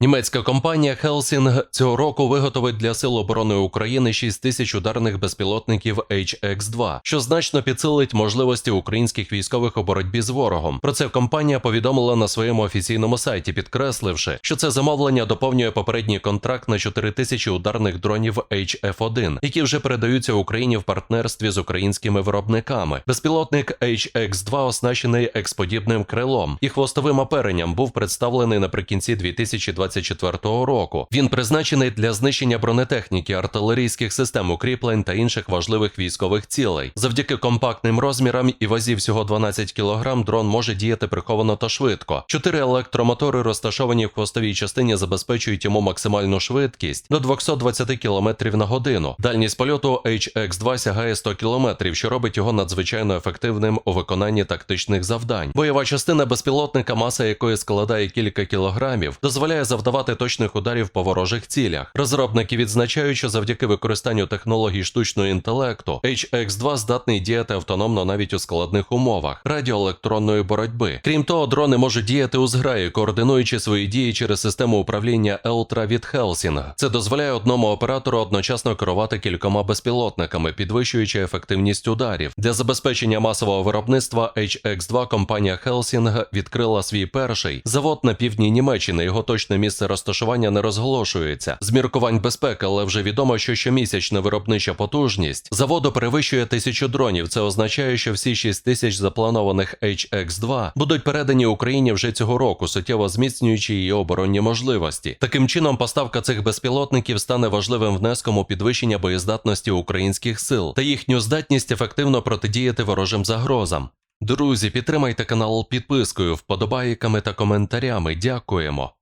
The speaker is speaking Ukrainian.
Німецька компанія Хелсінг цього року виготовить для Сил оборони України 6 тисяч ударних безпілотників HX-2, що значно підсилить можливості українських військових у боротьбі з ворогом. Про це компанія повідомила на своєму офіційному сайті, підкресливши, що це замовлення доповнює попередній контракт на 4 тисячі ударних дронів HF-1, які вже передаються Україні в партнерстві з українськими виробниками. Безпілотник HX-2 оснащений експодібним крилом і хвостовим оперенням був представлений наприкінці 2024 року. Він призначений для знищення бронетехніки, артилерійських систем укріплень та інших важливих військових цілей. Завдяки компактним розмірам і вазі всього 12 кг дрон може діяти приховано та швидко. Чотири електромотори, розташовані в хвостовій частині, забезпечують йому максимальну швидкість до 220 км на годину. Дальність польоту HX-2 сягає 100 км, що робить його надзвичайно ефективним у виконанні тактичних завдань. Бойова частина безпілотника, маса якої складає кілька кілограмів, дозволяє завдавати точних ударів по ворожих цілях. Розробники відзначають, що завдяки використанню технологій штучного інтелекту HX-2 здатний діяти автономно навіть у складних умовах радіоелектронної боротьби. Крім того, дрони можуть діяти у зграї, координуючи свої дії через систему управління Елтра від Helsing. Це дозволяє одному оператору одночасно керувати кількома безпілотниками, підвищуючи ефективність ударів. Для забезпечення масового виробництва HX-2 компанія Helsing відкрила свій перший завод на півдні Німеччини. Його точне місце розташування не розголошується. З міркувань безпеки, але вже відомо, що щомісячна виробнича потужність заводу перевищує тисячу дронів. Це означає, що всі 6 тисяч запланованих HX-2 будуть передані Україні вже цього року, суттєво зміцнюючи її оборонні можливості. Таким чином, поставка цих безпілотників стане важливим внеском у підвищення боєздатності українських сил та їхню здатність ефективно протидіяти ворожим загрозам. Друзі, підтримайте канал підпискою, вподобайками та коментарями. Дякуємо.